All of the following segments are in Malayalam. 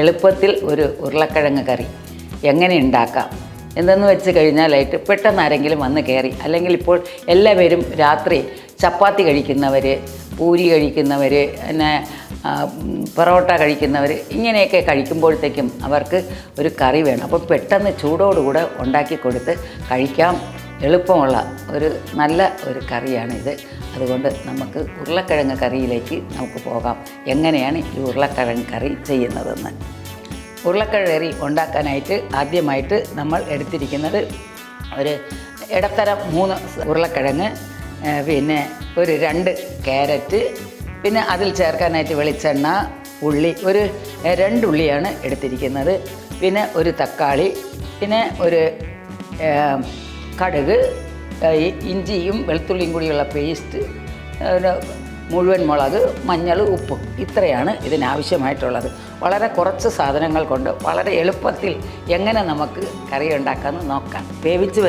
എളുപ്പത്തിൽ ഒരു ഉരുളക്കിഴങ്ങ് കറി എങ്ങനെ ഉണ്ടാക്കാം? എന്തെന്ന് വെച്ച് കഴിഞ്ഞാലായിട്ട് പെട്ടെന്ന് ആരെങ്കിലും വന്ന് കയറി അല്ലെങ്കിൽ ഇപ്പോൾ എല്ലാവരും രാത്രി ചപ്പാത്തി കഴിക്കുന്നവർ പൂരി കഴിക്കുന്നവർ പിന്നെ പൊറോട്ട കഴിക്കുന്നവർ ഇങ്ങനെയൊക്കെ കഴിക്കുമ്പോഴത്തേക്കും അവർക്ക് ഒരു കറി വേണം. അപ്പോൾ പെട്ടെന്ന് ചൂടോടുകൂടെ ഉണ്ടാക്കി കൊടുത്ത് കഴിക്കാം. എളുപ്പമുള്ള ഒരു നല്ല ഒരു കറിയാണിത്. അതുകൊണ്ട് നമുക്ക് ഉരുളക്കിഴങ്ങ് കറിയിലേക്ക് നമുക്ക് പോകാം. എങ്ങനെയാണ് ഈ ഉരുളക്കിഴങ്ങ് കറി ചെയ്യുന്നതെന്ന്. ഉരുളക്കിഴറി ഉണ്ടാക്കാനായിട്ട് ആദ്യമായിട്ട് നമ്മൾ എടുത്തിരിക്കുന്നത് ഒരു ഇടത്തരം മൂന്ന് ഉരുളക്കിഴങ്ങ് പിന്നെ ഒരു രണ്ട് ക്യാരറ്റ് പിന്നെ അതിൽ ചേർക്കാനായിട്ട് വെളിച്ചെണ്ണ ഉള്ളി ഒരു രണ്ടുള്ളിയാണ് എടുത്തിരിക്കുന്നത്. പിന്നെ ഒരു തക്കാളി പിന്നെ ഒരു കടുക് ഇഞ്ചിയും വെളുത്തുള്ളിയും കൂടിയുള്ള പേസ്റ്റ് മുഴുവൻ മുളക് മഞ്ഞൾ ഉപ്പ് ഇത്രയാണ് ഇതിനാവശ്യമായിട്ടുള്ളത്. വളരെ കുറച്ച് സാധനങ്ങൾ കൊണ്ട് വളരെ എളുപ്പത്തിൽ എങ്ങനെ നമുക്ക് കറി ഉണ്ടാക്കാമെന്ന് നോക്കാം. വേവിച്ച്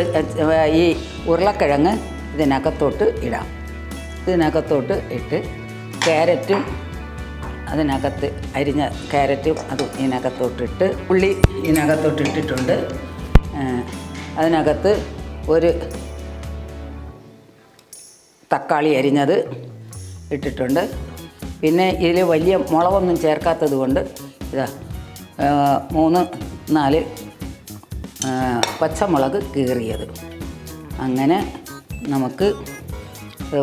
ഈ ഉരുളക്കിഴങ്ങ് ഇതിനകത്തോട്ട് ഇടാം. ഇതിനകത്തോട്ട് ഇട്ട് ക്യാരറ്റും അതിനകത്ത് അരിഞ്ഞ ക്യാരറ്റും അതും ഇതിനകത്തോട്ടിട്ട് ഉള്ളി ഇതിനകത്തോട്ട് ഇട്ടിട്ടുണ്ട് അതിനകത്ത് ഒരു തക്കാളി അരിഞ്ഞത് ഇട്ടിട്ടുണ്ട്. പിന്നെ ഇതിൽ വലിയ മുളകൊന്നും ചേർക്കാത്തത് കൊണ്ട് ഇതാ മൂന്ന് നാല് പച്ചമുളക് കീറിയത്. അങ്ങനെ നമുക്ക്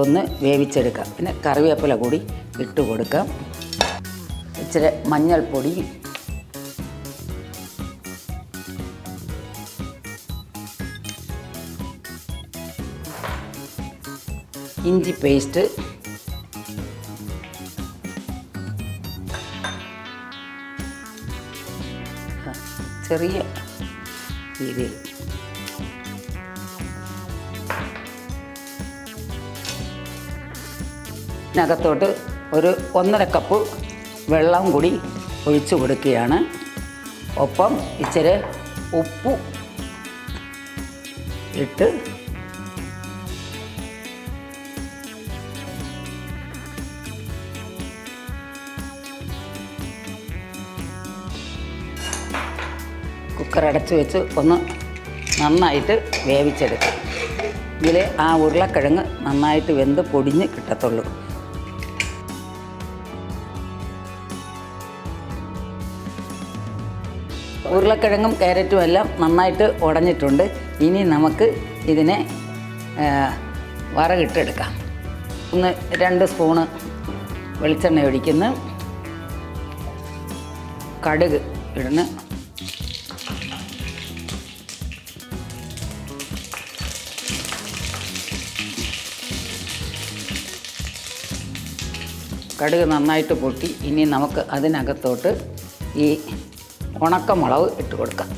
ഒന്ന് വേവിച്ചെടുക്കാം. പിന്നെ കറിവേപ്പില കൂടി ഇട്ട് കൊടുക്കാം. ഇച്ചിരി മഞ്ഞൾപ്പൊടി ഇഞ്ചി പേസ്റ്റ്. ചെറിയ രീതിയിൽ. ഇതിനകത്തോട്ട് ഒരു ഒന്നര കപ്പ് വെള്ളം കൂടി ഒഴിച്ചു കൊടുക്കുകയാണ്. ഒപ്പം ഇച്ചിരി ഉപ്പ് ഇട്ട് കുക്കർ അടച്ച് വെച്ച് ഒന്ന് നന്നായിട്ട് വേവിച്ചെടുക്കാം. ഇതിൽ ആ ഉരുളക്കിഴങ്ങ് നന്നായിട്ട് വെന്ത് പൊടിഞ്ഞ് കിട്ടത്തുള്ളൂ. ഉരുളക്കിഴങ്ങും ക്യാരറ്റും എല്ലാം നന്നായിട്ട് ഉടഞ്ഞിട്ടുണ്ട്. ഇനി നമുക്ക് ഇതിനെ വറകിട്ടെടുക്കാം. ഒന്ന് രണ്ട് സ്പൂണ് വെളിച്ചെണ്ണ ഒഴിക്കുന്നു. കടുക് ഇടുന്നു. കടുക് നന്നായിട്ട് പൊട്ടി. ഇനി നമുക്ക് അതിനകത്തോട്ട് ഈ ഉണക്കമുളക് ഇട്ട് കൊടുക്കാം.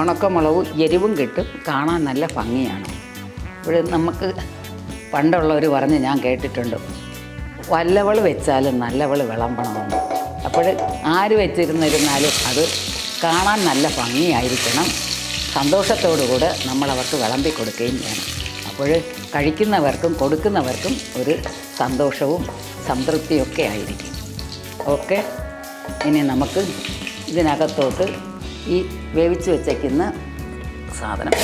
ഉണക്കമുളകും എരിവും കിട്ടും. കാണാൻ നല്ല ഭംഗിയാണ്. ഇവിടെ നമുക്ക് പണ്ടുള്ളവർ പറഞ്ഞ് ഞാൻ കേട്ടിട്ടുണ്ട്. വല്ലവൾ വെച്ചാലും നല്ലവൾ വിളമ്പണമെന്ന്. അപ്പോൾ ആര് വെച്ചിരുന്നിരുന്നാലും അത് കാണാൻ നല്ല ഭംഗിയായിരിക്കണം. സന്തോഷത്തോടുകൂടെ കൂടെ നമ്മളവർക്ക് വിളമ്പി കൊടുക്കുകയും വേണം. അപ്പോൾ കഴിക്കുന്നവർക്കും കൊടുക്കുന്നവർക്കും ഒരു സന്തോഷവും സംതൃപ്തിയൊക്കെ ആയിരിക്കും. ഓക്കെ? ഇനി നമുക്ക് ഇതിനകത്തോട്ട് ഈ വേവിച്ച് വെച്ചേക്കുന്ന സാധനം.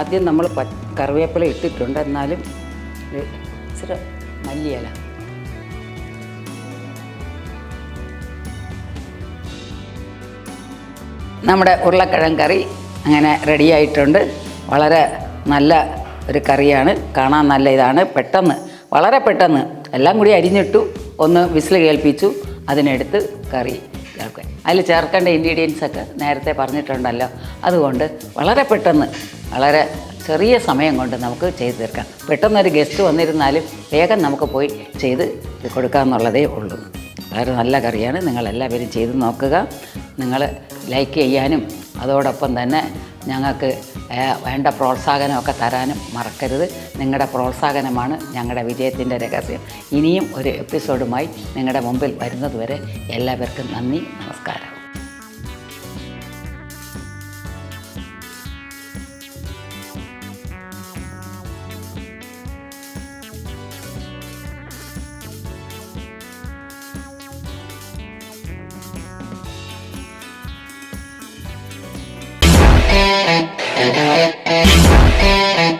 ആദ്യം നമ്മൾ കറിവേപ്പില ഇട്ടിട്ടുണ്ട്. എന്നാലും ഇച്ചിരി മല്ലിയില. നമ്മുടെ ഉരുളക്കിഴങ്ങ് കറി അങ്ങനെ റെഡിയായിട്ടുണ്ട് വളരെ നല്ല ഒരു കറിയാണ്. കാണാൻ നല്ല ഇതാണ്. പെട്ടെന്ന് വളരെ പെട്ടെന്ന് എല്ലാം കൂടി അരിഞ്ഞിട്ടു ഒന്ന് വിസിൽ കേൾപ്പിച്ചു. അതിനെടുത്ത് കറി ചേർക്കുക. അതിൽ ചേർക്കേണ്ട ഇൻഗ്രീഡിയൻസ് ഒക്കെ നേരത്തെ പറഞ്ഞിട്ടുണ്ടല്ലോ. അതുകൊണ്ട് വളരെ പെട്ടെന്ന് വളരെ ചെറിയ സമയം കൊണ്ട് നമുക്ക് ചെയ്തു തീർക്കാം. പെട്ടെന്നൊരു ഗസ്റ്റ് വന്നിരുന്നാലും വേഗം നമുക്ക് പോയി ചെയ്ത് കൊടുക്കാമെന്നുള്ളതേ ഉള്ളൂ. വളരെ നല്ല കറിയാണ്. നിങ്ങളെല്ലാവരും ചെയ്ത് നോക്കുക. നിങ്ങൾ ലൈക്ക് ചെയ്യാനും അതോടൊപ്പം തന്നെ ഞങ്ങൾക്ക് വേണ്ട പ്രോത്സാഹനമൊക്കെ തരാനും മറക്കരുത്. നിങ്ങളുടെ പ്രോത്സാഹനമാണ് ഞങ്ങളുടെ വിജയത്തിന്റെ രഹസ്യം. ഇനിയും ഒരു എപ്പിസോഡുമായി നിങ്ങളുടെ മുമ്പിൽ വരുന്നതുവരെ എല്ലാവർക്കും നന്ദി നമസ്കാരം.